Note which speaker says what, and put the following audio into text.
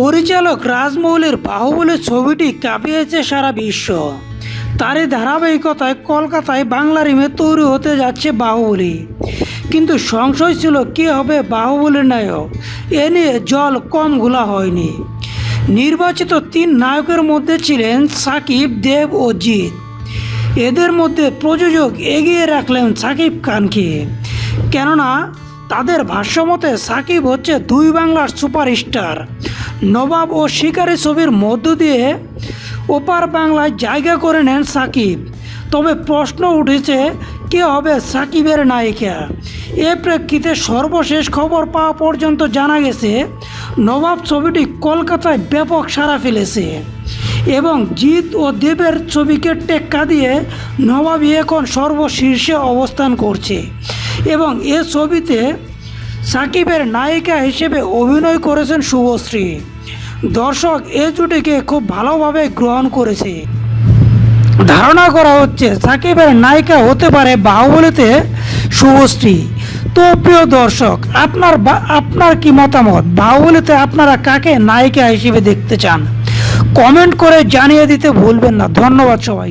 Speaker 1: পরিচালক রাজমৌলির বাহুবলী ছবিটি কাঁপিয়েছে সারা বিশ্ব। তারই ধারাবাহিকতায় কলকাতায় বাংলা রিমে তৈরি হতে যাচ্ছে বাহুবলী। কিন্তু সংশয় ছিল, কে হবে বাহুবলীর নায়ক? এ নিয়ে জল কম ঘোলা হয়নি। নির্বাচিত তিন নায়কের মধ্যে ছিলেন সাকিব, দেব ও জিৎ। এদের মধ্যে প্রযোজক এগিয়ে রাখলেন সাকিব খানকে। কেননা, তাদের ভাষ্যমতে সাকিব হচ্ছে দুই বাংলার সুপারস্টার। নবাব ও শিকারী ছবির মধ্য দিয়ে ওপার বাংলায় জায়গা করে নেন সাকিব। তবে প্রশ্ন উঠেছে, কে হবে সাকিবের নায়িকা? এ প্রেক্ষিতে সর্বশেষ খবর পাওয়া পর্যন্ত জানা গেছে, নবাব ছবিটি কলকাতায় ব্যাপক সাড়া ফেলেছে এবং জিৎ ও দেবের ছবিকে টেক্কা দিয়ে নবাবী এখন সর্বশীর্ষে অবস্থান করছে এবং এ ছবিতে সাকিবের নায়িকা হিসেবে অভিনয় করেছেন শুভশ্রী। দর্শক, এ জুটিকে খুব ভালোভাবে গ্রহণ করেছে। ধারণা করা হচ্ছে সাকিবের নায়িকা হতে পারে বাহুবলীতে শুভশ্রী। তো প্রিয় দর্শক, আপনার আপনার কি মতামত? বাহুবলীতে আপনারা কাকে নায়িকা হিসেবে দেখতে চান? কমেন্ট করে জানিয়ে দিতে ভুলবেন না। ধন্যবাদ সবাই